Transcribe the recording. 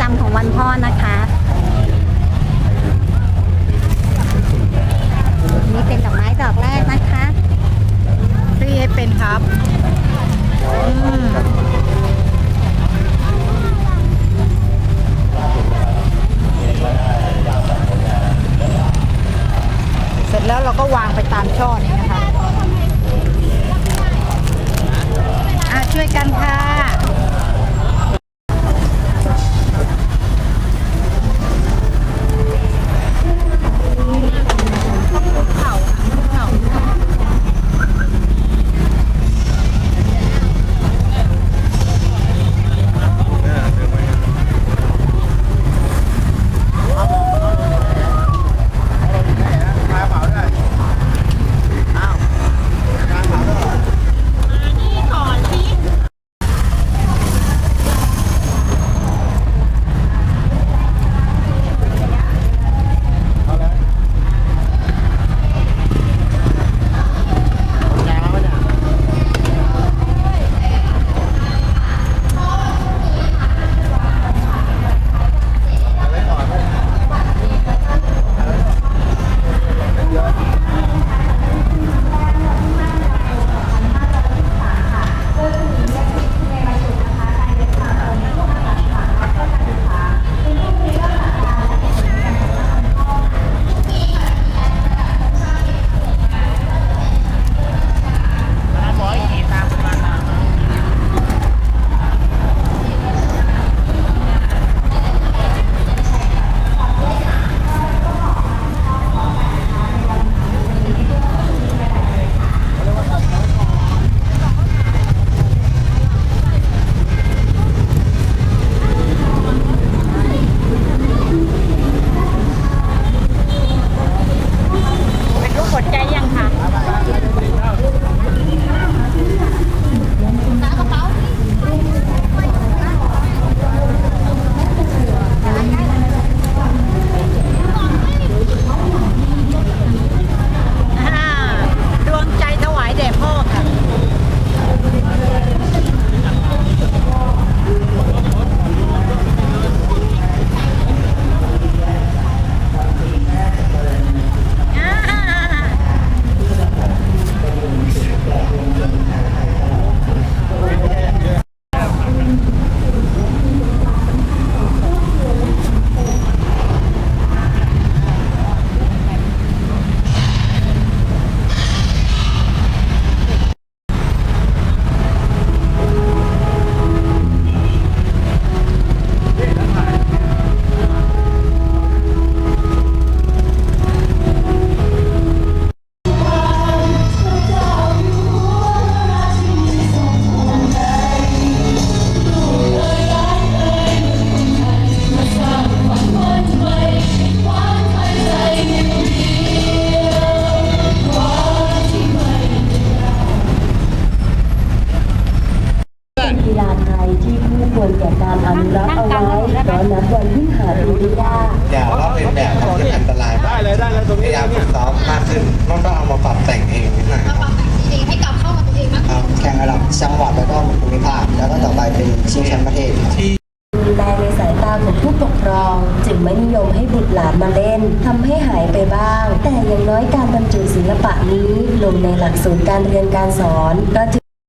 จำของวันพ่อนะคะนี่เป็นดอกไม้ดอกแรกนะคะรีให้เป็นครับเสร็จแล้วเราก็วางไปตามช่อนี้นะคะอะช่วยกันค่ะ ราะนับวันยิ่งหาดูได้ยากแต่ว่าเป็นแบบทำที่อันตรายได้เลยได้เลยตรงพนี้ยายามฝึกซ้อมมากขึ้นต้องต้องเอามาปรับแต่งเองนิดหน่อยครับเองให้กลับเข้ากับตัวเองมากครับแข่งระดับจังหวัดแล้วก็ภูมิภาคแล้วก็ต่อไปเป็นชิงแชมป์ประเทศที่แรงในสายตาของผู้ปกครอง จึงไม่นิยมให้บุตรหลานมาเล่นทำให้หายไปบ้าง แต่อย่างน้อยการบรรจุศิลปะนี้ลงในหลักสูตรการเรียนการสอนก็ถือ